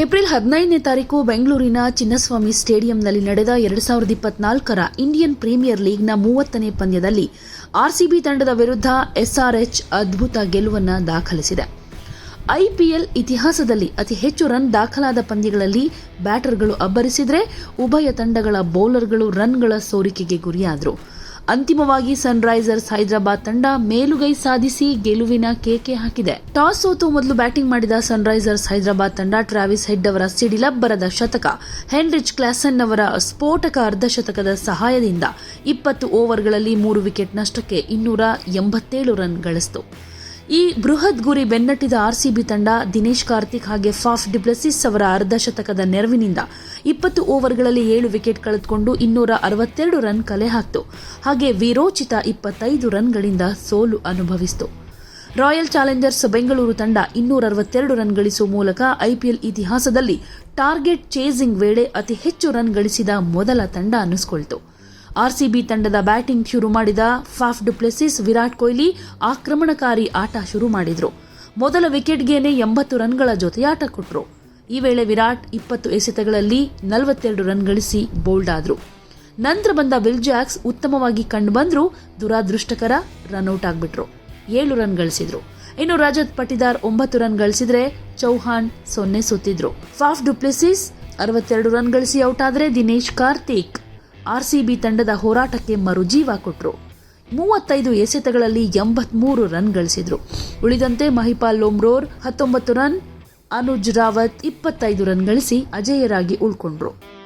April ಹದಿನೈದನೇ ತಾರೀಕು ಬೆಂಗಳೂರಿನ ಚಿನ್ನಸ್ವಾಮಿ ಸ್ಟೇಡಿಯಂನಲ್ಲಿ ನಡೆದ ಎರಡು ಸಾವಿರದ ಇಪ್ಪತ್ನಾಲ್ಕರ ಇಂಡಿಯನ್ ಪ್ರೀಮಿಯರ್ ಲೀಗ್ನ ಮೂವತ್ತನೇ ಪಂದ್ಯದಲ್ಲಿ ಆರ್ಸಿಬಿ ತಂಡದ ವಿರುದ್ಧ ಎಸ್ಆರ್ಎಚ್ ಅದ್ಭುತ ಗೆಲುವನ್ನು ದಾಖಲಿಸಿದೆ. ಐಪಿಎಲ್ ಇತಿಹಾಸದಲ್ಲಿ ಅತಿ ಹೆಚ್ಚು ರನ್ ದಾಖಲಾದ ಪಂದ್ಯಗಳಲ್ಲಿ ಬ್ಯಾಟರ್ಗಳು ಅಬ್ಬರಿಸಿದರೆ ಉಭಯ ತಂಡಗಳ ಬೌಲರ್ಗಳು ರನ್ಗಳ ಸೋರಿಕೆಗೆ ಗುರಿಯಾದರು. ಅಂತಿಮವಾಗಿ ಸನ್ರೈಸರ್ಸ್ ಹೈದರಾಬಾದ್ ತಂಡ ಮೇಲುಗೈ ಸಾಧಿಸಿ ಗೆಲುವಿನ ಕೇಕೆ ಹಾಕಿದೆ. ಟಾಸ್ ಸೋತು ಮೊದಲು ಬ್ಯಾಟಿಂಗ್ ಮಾಡಿದ ಸನ್ರೈಸರ್ಸ್ ಹೈದರಾಬಾದ್ ತಂಡ ಟ್ರಾವಿಸ್ ಹೆಡ್ ಅವರ ಸಿಡಿಲಬ್ಬರದ ಶತಕ, ಹೆನ್ರಿಚ್ ಕ್ಲಾಸನ್ ಅವರ ಸ್ಫೋಟಕ ಅರ್ಧಶತಕದ ಸಹಾಯದಿಂದ ಇಪ್ಪತ್ತು ಓವರ್ಗಳಲ್ಲಿ ಮೂರು ವಿಕೆಟ್ ನಷ್ಟಕ್ಕೆ ಇನ್ನೂರ ಎಂಬತ್ತೇಳು ರನ್ ಗಳಿಸಿತು. ಈ ಬೃಹತ್ ಗುರಿ ಬೆನ್ನಟ್ಟಿದ ಆರ್ಸಿಬಿ ತಂಡ ದಿನೇಶ್ ಕಾರ್ತಿಕ್ ಹಾಗೆ ಫಾಫ್ ಡಿಪ್ಲೆಸಿಸ್ ಅವರ ಅರ್ಧಶತಕದ ನೆರವಿನಿಂದ ಇಪ್ಪತ್ತು ಓವರ್ಗಳಲ್ಲಿ ಏಳು ವಿಕೆಟ್ ಕಳೆದುಕೊಂಡು ಇನ್ನೂರ ಅರವತ್ತೆರಡು ರನ್ ಕಲೆ ಹಾಕಿತು. ಹಾಗೆ ವಿರೋಚಿತ ಇಪ್ಪತ್ತೈದು ರನ್ಗಳಿಂದ ಸೋಲು ಅನುಭವಿಸಿತು. ರಾಯಲ್ ಚಾಲೆಂಜರ್ಸ್ ಬೆಂಗಳೂರು ತಂಡ ಇನ್ನೂರ ಅರವತ್ತೆರಡು ರನ್ ಗಳಿಸುವ ಮೂಲಕ ಐಪಿಎಲ್ ಇತಿಹಾಸದಲ್ಲಿ ಟಾರ್ಗೆಟ್ ಚೇಸಿಂಗ್ ವೇಳೆ ಅತಿ ಹೆಚ್ಚು ರನ್ ಗಳಿಸಿದ ಮೊದಲ ತಂಡ ಅನ್ನಿಸಿಕೊಳ್ತು. ಆರ್ಸಿಬಿ ತಂಡದ ಬ್ಯಾಟಿಂಗ್ ಶುರು ಮಾಡಿದ ಫಾಫ್ ಡುಪ್ಲೆಸಿಸ್ ವಿರಾಟ್ ಕೊಹ್ಲಿ ಆಕ್ರಮಣಕಾರಿ ಆಟ ಶುರು ಮಾಡಿದರು. ಮೊದಲ ವಿಕೆಟ್ಗೇನೆ ಎಂಬತ್ತು ರನ್ಗಳ ಜೊತೆಯಾಟ ಕೊಟ್ಟರು ಈ ವೇಳೆ ವಿರಾಟ್ ಇಪ್ಪತ್ತು ಎಸೆತಗಳಲ್ಲಿ ನಲವತ್ತೆರಡು ರನ್ ಗಳಿಸಿ ಬೋಲ್ಡ್ ಆದ್ರು. ನಂತರ ಬಂದ ವಿಲ್ ಜಾಕ್ಸ್ ಉತ್ತಮವಾಗಿ ಕಂಡುಬಂದ್ರು ದುರಾದೃಷ್ಟಕರ ರನ್ಔಟ್ ಆಗಿಬಿಟ್ರು. ಏಳು ರನ್ ಗಳಿಸಿದ್ರು. ಇನ್ನು ರಜತ್ ಪಟಿದಾರ್ ಒಂಬತ್ತು ರನ್ ಗಳಿಸಿದ್ರೆ ಚೌಹಾಣ್ ಸೊನ್ನೆ ಸುತ್ತಿದ್ರು ಫಾಫ್ ಡುಪ್ಲೆಸಿಸ್ ಅರವತ್ತೆರಡು ರನ್ ಗಳಿಸಿ ಔಟ್ ಆದ್ರೆ ದಿನೇಶ್ ಕಾರ್ತಿಕ್ ಆರ್ಸಿಬಿ ತಂಡದ ಹೋರಾಟಕ್ಕೆ ಮರುಜೀವ ಕೊಟ್ಟರು ಮೂವತ್ತೈದು ಎಸೆತಗಳಲ್ಲಿ ಎಂಬತ್ಮೂರು ರನ್ ಗಳಿಸಿದ್ರು. ಉಳಿದಂತೆ ಮಹಿಪಾಲ್ ಲೋಮ್ರೋರ್ ಹತ್ತೊಂಬತ್ತು ರನ್, ಅನುಜ್ ರಾವತ್ ಇಪ್ಪತ್ತೈದು ರನ್ ಗಳಿಸಿ ಅಜೇಯರಾಗಿ ಉಳ್ಕೊಂಡ್ರು.